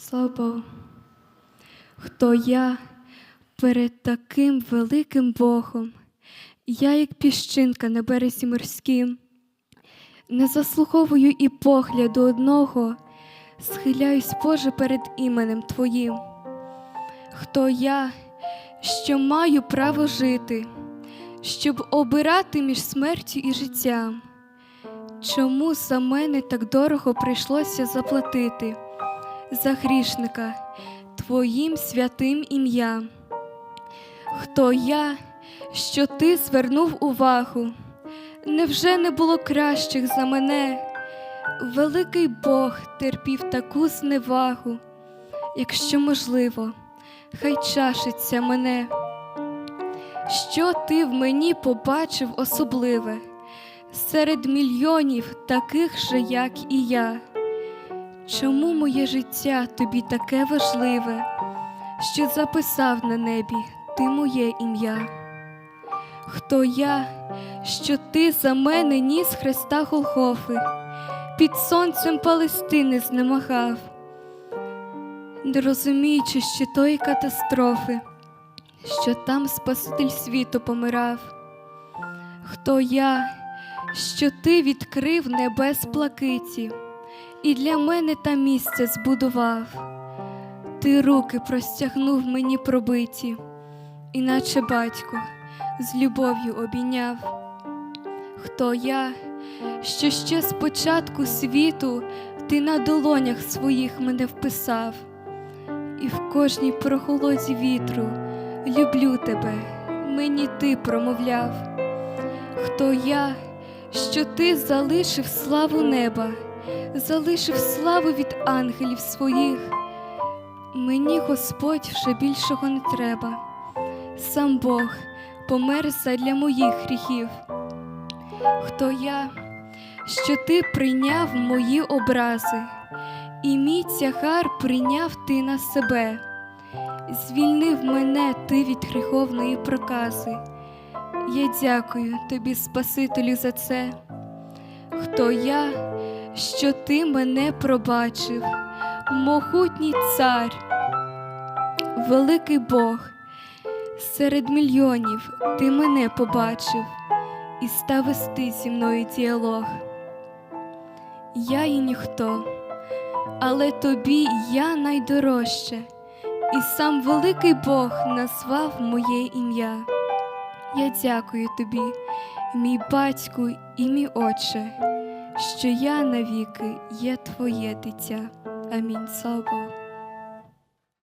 Слава Богу. Хто я перед таким великим Богом, я, як піщинка на березі морським, не заслуховую і погляду одного, схиляюсь, Боже, перед іменем Твоїм. Хто я, що маю право жити, щоб обирати між смертю і життям? Чому за мене так дорого прийшлося заплатити за грішника Твоїм святим ім'ям? Хто я, що ти звернув увагу? Невже не було кращих за мене? Великий Бог терпів таку зневагу, якщо можливо, хай чашиться мене. Що ти в мені побачив особливе? серед мільйонів таких же, як і я. Чому моє життя тобі таке важливе, що записав на небі ти моє ім'я? Хто я, що ти за мене ніс Христа Голгофи, під сонцем Палестини знемагав, не розуміючи ще тої катастрофи, що там Спаситель світу помирав. Хто я, що ти відкрив небес плакиті, і для мене та місце збудував. Ти руки простягнув мені пробиті, іначе батько з любов'ю обійняв. Хто я, що ще з початку світу ти на долонях своїх мене вписав, і в кожній прохолоді вітру люблю тебе, мені ти промовляв. Хто я, що ти залишив славу неба, залишив славу від ангелів своїх. Мені Господь вже більшого не треба, сам Бог помер задля моїх гріхів. Хто я, що ти прийняв мої образи, і мій тягар прийняв ти на себе, звільнив мене ти від гріховної прокази. Я дякую тобі, Спасителю, за це. Хто я, що ти мене пробачив, могутній цар, великий Бог, серед мільйонів ти мене побачив і став вести зі мною діалог. Я і ніхто, але тобі я найдорожче, і сам великий Бог назвав моє ім'я. Я дякую тобі, мій батьку і мій отче, що я навіки є твоє дитя. Амінь. Слава Богу.